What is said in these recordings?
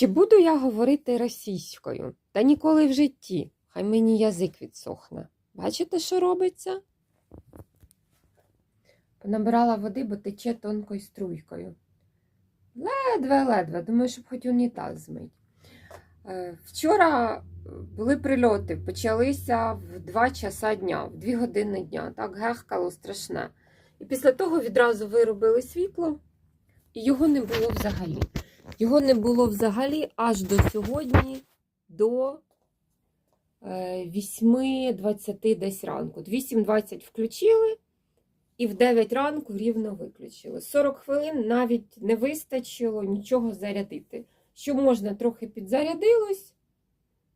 Чи буду я говорити російською? Та ніколи в житті. Хай мені язик відсохне. Бачите, що робиться? Понабирала води, бо тече тонкою струйкою. Ледве-ледве, думаю, щоб хоч унітаз змить. Е, Вчора були прильоти, почалися в 2 часа дня, в 2 години дня. Так гехкало страшне. І після того відразу виробили світло, і його не було взагалі. Його не було взагалі аж до сьогодні, до е, 8.20 десь ранку. 8.20 включили і в 9 ранку рівно виключили. 40 хвилин навіть не вистачило нічого зарядити. Що можна, трохи підзарядилось.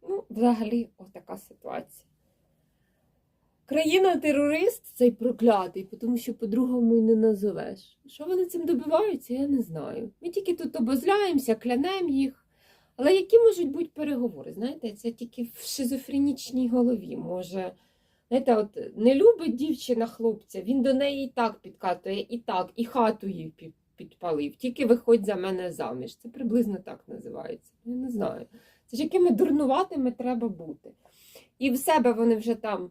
Ну, взагалі, отака ситуація. Країна-терорист цей проклятий, тому що по-другому і не назовеш. Що вони цим добиваються, я не знаю. Ми тільки тут обозляємося, клянемо їх. Але які можуть бути переговори? Знаєте, це тільки в шизофренічній голові. Може, знаєте, от не любить дівчина хлопця, він до неї і так підкатує, і так, і хату їй підпалив. Тільки виходь за мене заміж. Це приблизно так називається. Я не знаю. Це ж якими дурнуватими треба бути. І в себе вони вже там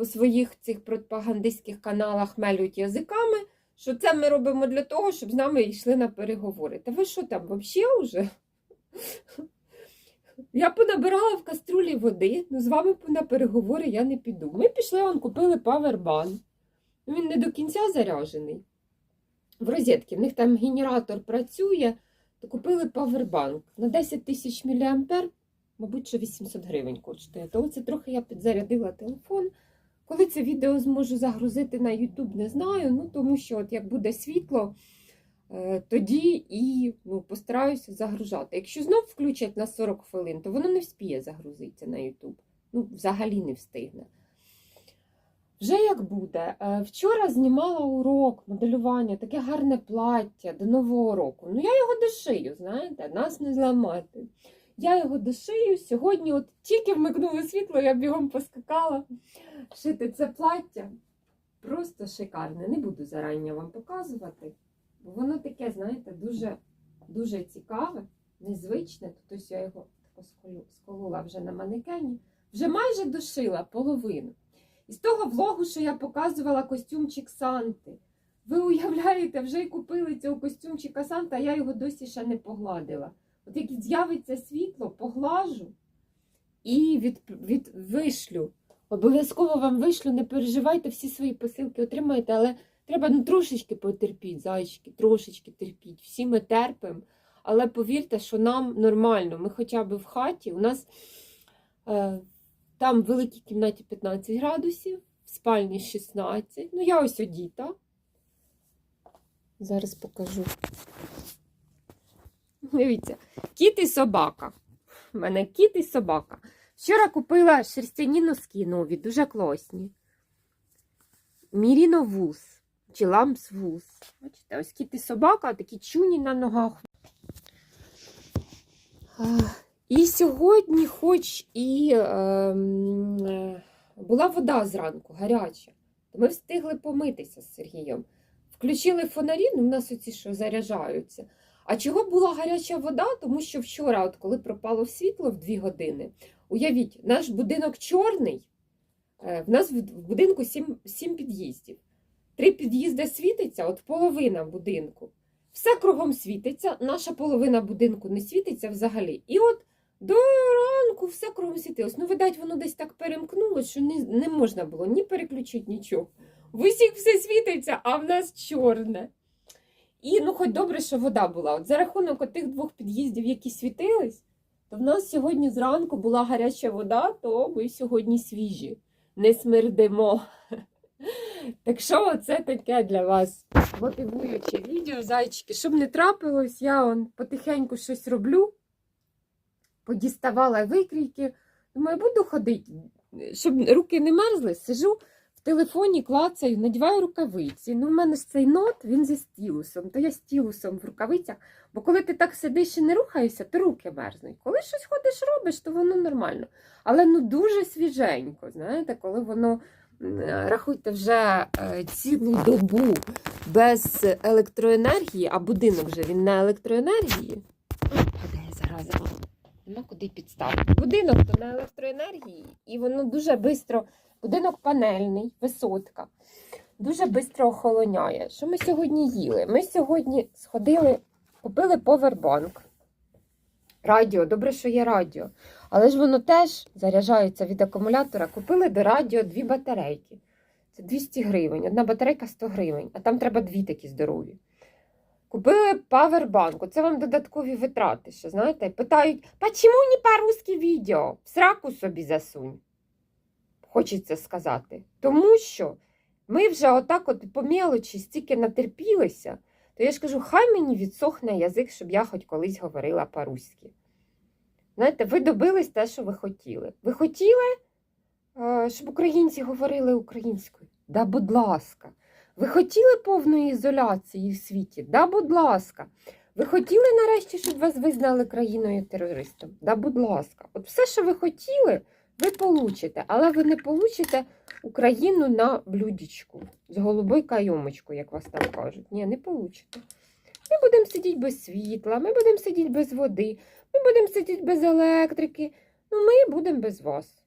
по своїх цих пропагандистських каналах мелють язиками, що це ми робимо для того, щоб з нами йшли на переговори. Та ви що там, взагалі вже? Я понабирала в каструлі води, ну з вами на переговори я не піду. Ми пішли, он купили павербан. Він не до кінця заряджений. В розетки. В них там генератор працює, то купили павербанк на 10 тисяч мА, мабуть, що 800 гривень коштує. То це трохи я підзарядила телефон. Коли це відео зможу загрузити на YouTube, не знаю. Ну, тому що, от як буде світло, е, тоді і ну, постараюся загружати. Якщо знов включать на 40 хвилин, то воно не вспіє загрузитися на YouTube. Ну, взагалі не встигне. Вже як буде. Е, Вчора знімала урок моделювання, таке гарне плаття до Нового року. Ну, я його дошию, знаєте, нас не зламати. Я його дошию. Сьогодні, от тільки вмикнуло світло, я бігом поскакала шити це плаття. Просто шикарне. Не буду зарані вам показувати, бо воно таке, знаєте, дуже, дуже цікаве, незвичне. Тут я його сколола вже на манекені. Вже майже дошила половину. І з того влогу, що я показувала костюмчик Санти. Ви уявляєте, вже й купили цього костюмчика Санта, а я його досі ще не погладила. От як з'явиться світло, поглажу і від, від вишлю. Обов'язково вам вишлю, не переживайте, всі свої посилки отримаєте, але треба ну, трошечки потерпіть, зайчики, трошечки терпіть. Всі ми терпимо. Але повірте, що нам нормально. Ми хоча б в хаті. У нас е, там в великій кімнаті 15 градусів, в спальні 16. Ну, я ось одіта. Зараз покажу. Дивіться, кіт і собака. У мене кіт і собака. Вчора купила шерстяні носки нові, дуже класні. Міріно вуз. Чи ламс вуз. Бачите, ось кіт і собака, такі чуні на ногах. І сьогодні, хоч і ем, е, була вода зранку, гаряча, ми встигли помитися з Сергієм. Включили фонарі, ну в нас оці що заряджаються. А чого була гаряча вода? Тому що вчора, от коли пропало світло в 2 години, уявіть, наш будинок чорний, е, в нас в в будинку 7, 7 під'їздів. Три під'їзди світиться, от половина будинку. Все кругом світиться, наша половина будинку не світиться взагалі. І от до ранку все кругом світилось. Ну, видать, воно десь так перемкнуло, що не, не можна було ні переключити нічого. В усіх все світиться, а в нас чорне. І ну, хоч добре, що вода була. От за рахунок тих двох під'їздів, які світились, то в нас сьогодні зранку була гаряча вода, то ми сьогодні свіжі, не смердимо. Так що це таке для вас мотивуюче відео, зайчики. Щоб не трапилось, я он потихеньку щось роблю, подіставала викрійки. Думаю, буду ходити, щоб руки не мерзли, сижу в телефоні, клацаю, надіваю рукавиці. Ну, в мене ж цей нот, він зі стілусом, то я стілусом в рукавицях. Бо коли ти так сидиш і не рухаєшся, то руки мерзнуть. Коли щось ходиш, робиш, то воно нормально. Але ну дуже свіженько, знаєте, коли воно. Рахуйте вже е, цілу добу без електроенергії, а будинок вже він на електроенергії. Падає зараза. Нема куди підставити. Будинок то на електроенергії, і воно дуже швидко. Будинок панельний, висотка. Дуже швидко охолоняє. Що ми сьогодні їли? Ми сьогодні сходили, купили повербанк. Радіо, добре, що є радіо. Але ж воно теж заряджається від акумулятора. Купили до радіо дві батарейки. Це 200 гривень. Одна батарейка 100 гривень, а там треба дві такі здорові. Купили павербанк. Це вам додаткові витрати. Ще, знаєте, питають, чому не по-русски відео? В сраку собі засунь. Хочеться сказати. Тому що ми вже отак от по мелочі стільки натерпілися, то я ж кажу, хай мені відсохне язик, щоб я хоч колись говорила по-руськи. Знаєте, ви добились те, що ви хотіли. Ви хотіли, е, щоб українці говорили українською? Да, будь ласка. Ви хотіли повної ізоляції в світі? Да, будь ласка. Ви хотіли нарешті, щоб вас визнали країною терористом? Да, будь ласка. От все, що ви хотіли, ви получите, але ви не получите Україну на блюдечку з голубою кайомочкою, як вас там кажуть. Ні, не получите. Ми будемо сидіти без світла, ми будемо сидіти без води, ми будемо сидіти без електрики. Ну, ми будемо без вас.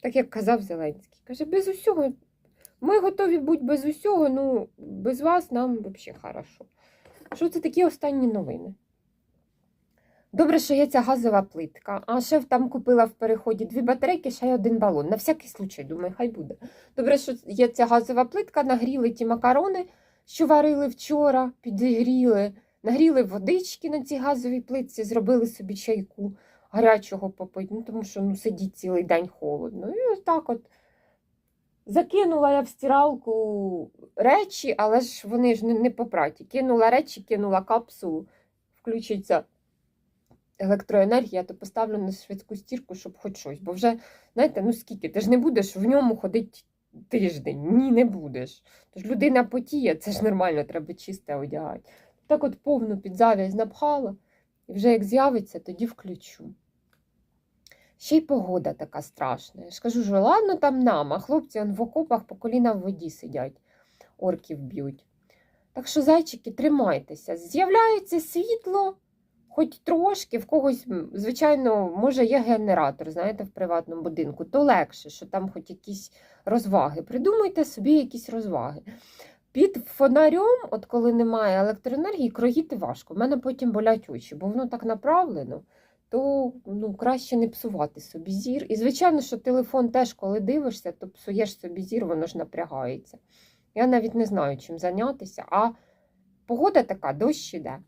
Так як казав Зеленський. Каже, без усього. Ми готові бути без усього, ну без вас нам взагалі хорошо. Що це такі останні новини? Добре, що є ця газова плитка. А ще там купила в переході дві батарейки, ще й один балон. На всякий случай, думаю, хай буде. Добре, що є ця газова плитка, нагріли ті макарони, що варили вчора, підігріли, нагріли водички на цій газовій плитці, зробили собі чайку гарячого попити, ну, тому що ну, сидіть цілий день холодно. І ось так от. Закинула я в стиралку речі, але ж вони ж не попраті. Кинула речі, кинула капсулу, включиться електроенергія, то поставлю на швидку стірку, щоб хоч щось. Бо вже, знаєте, ну скільки, ти ж не будеш в ньому ходити тиждень. Ні, не будеш. Тож людина потіє, це ж нормально, треба чисте одягати. Так от повну під зав'язь напхала, і вже як з'явиться, тоді включу. Ще й погода така страшна. Я ж кажу, що ладно там нам, а хлопці он в окопах по коліна в воді сидять, орків б'ють. Так що, зайчики, тримайтеся. З'являється світло, хоч трошки, в когось, звичайно, може, є генератор, знаєте, в приватному будинку, то легше, що там хоч якісь розваги. Придумайте собі якісь розваги. Під фонарем, от коли немає електроенергії, кроїти важко. У мене потім болять очі, бо воно так направлено то ну, краще не псувати собі зір. І, звичайно, що телефон теж, коли дивишся, то псуєш собі зір, воно ж напрягається. Я навіть не знаю, чим зайнятися. А погода така, дощ іде.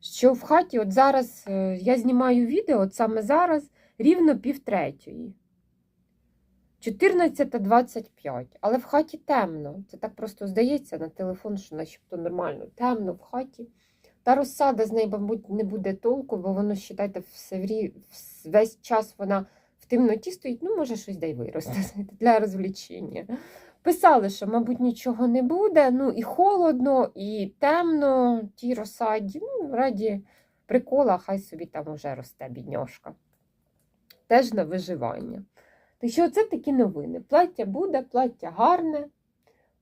Що в хаті, от зараз е, я знімаю відео, от саме зараз рівно півтретьої. 14.25, але в хаті темно. Це так просто здається на телефон, що начебто нормально. Темно в хаті. Та розсада з неї, мабуть, не буде толку, бо воно, вважайте, весь час вона в темноті стоїть, ну, може, щось дай виросте для розвлічення. Писали, що, мабуть, нічого не буде, ну і холодно, і темно, тій розсаді. Ну, раді прикола, хай собі там уже росте бідньошка. Теж на виживання. Так що це такі новини. Плаття буде, плаття гарне.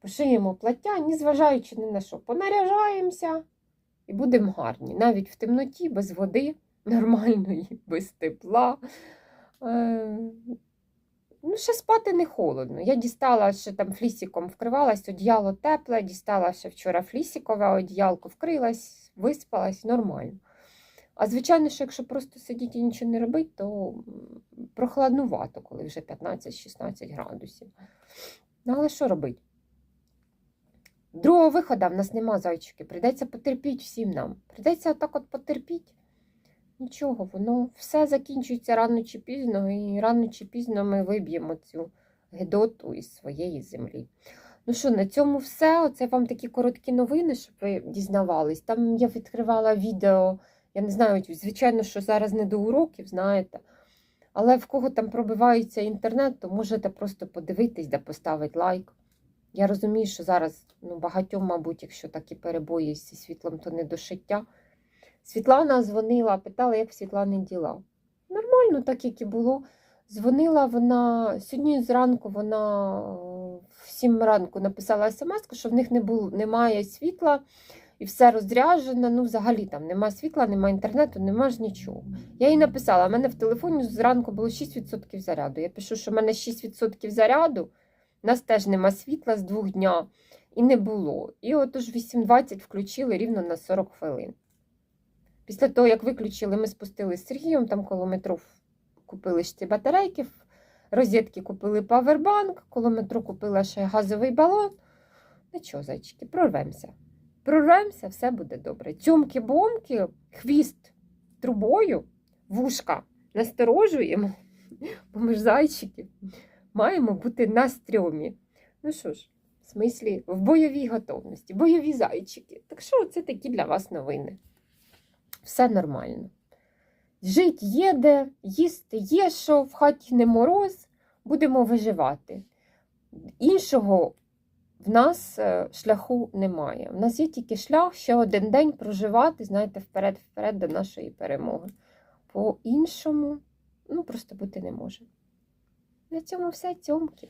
Пошиємо плаття, ні зважаючи ні на що, понаряжаємося і будемо гарні. Навіть в темноті, без води нормальної, без тепла. Ну, ще спати не холодно. Я дістала ще там флісиком вкривалась, одіяло тепле, дістала ще вчора флісикове одіялко, вкрилась, виспалась, нормально. А звичайно, що якщо просто сидіти і нічого не робити, то прохладнувато, коли вже 15-16 градусів. Ну, але що робити? Другого виходу в нас нема зайчики. Прийдеться потерпіти всім нам. Прийдеться отак от потерпіти. Нічого, воно все закінчується рано чи пізно, і рано чи пізно ми виб'ємо цю гидоту із своєї землі. Ну що, на цьому все. Оце вам такі короткі новини, щоб ви дізнавались. Там я відкривала відео, я не знаю, звичайно, що зараз не до уроків, знаєте. Але в кого там пробивається інтернет, то можете просто подивитись, де поставити лайк. Я розумію, що зараз ну, багатьом, мабуть, якщо такі перебої зі світлом, то не до шиття. Світлана дзвонила, питала, як в Світлани діла. Нормально, так як і було. Дзвонила вона сьогодні зранку, вона в 7 ранку написала смс, що в них не було, немає світла, і все розряджено. Ну, взагалі там нема світла, нема інтернету, нема ж нічого. Я їй написала: у мене в телефоні зранку було 6% заряду. Я пишу, що в мене 6% заряду, у нас теж нема світла з двох дня і не було. І отож 8.20 включили рівно на 40 хвилин. Після того, як виключили, ми спустилися з Сергієм, там коло метро купили ці батарейки, розетки купили павербанк, коло метро купила ще газовий балон. Нічого, зайчики, прорвемося. Прорвемося, все буде добре. Цьомки-бомки, хвіст трубою, вушка насторожуємо, бо ми ж зайчики маємо бути на стрьомі. Ну що ж, в смислі, в бойовій готовності, бойові зайчики. Так що це такі для вас новини. Все нормально. Жить є де, їсти є що, в хаті не мороз, будемо виживати. Іншого в нас е, шляху немає. В нас є тільки шлях ще один день проживати, знаєте, вперед-вперед до нашої перемоги. По іншому, ну, просто бути не може. На цьому все, цьомки.